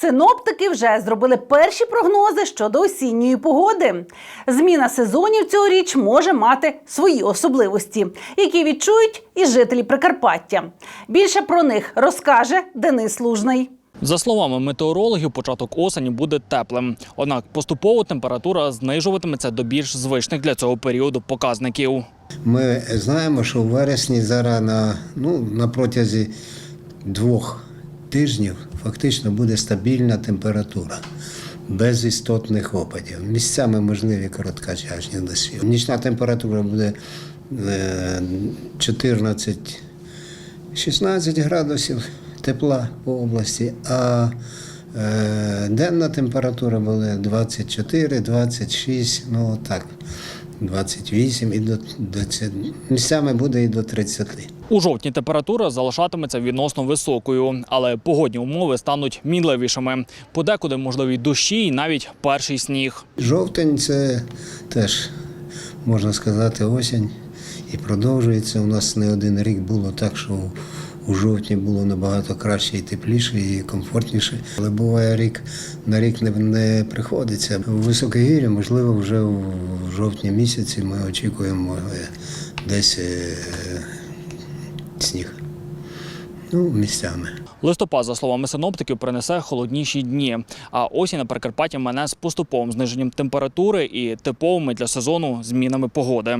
Синоптики вже зробили перші прогнози щодо осінньої погоди. Зміна сезонів цьогоріч може мати свої особливості, які відчують і жителі Прикарпаття. Більше про них розкаже Денис Лужний. За словами метеорологів, початок осені буде теплим. Однак поступово температура знижуватиметься до більш звичних для цього періоду показників. Ми знаємо, що в вересні зараз на, ну, на протязі двох тижнів фактично буде стабільна температура. Без істотних опадів. Місцями можливі короткочасні дощі. Нічна температура буде е, 14-16 градусів тепла по області, а е, денна температура буде 24-26, ну так, 28 і до, до ці- місцями буде і до 30. У жовтні температура залишатиметься відносно високою, але погодні умови стануть мінливішими. Подекуди можливі дощі і навіть перший сніг. Жовтень це теж, можна сказати, осінь і продовжується. У нас не один рік було так, що у жовтні було набагато краще і тепліше, і комфортніше. Але буває рік на рік не, не приходиться. В Високогір'ї, можливо, вже в жовтні місяці ми очікуємо е, десь е, сніг. Ну, місцями. Листопад, за словами синоптиків, принесе холодніші дні. А осінь на Прикарпатті мене з поступовим зниженням температури і типовими для сезону змінами погоди.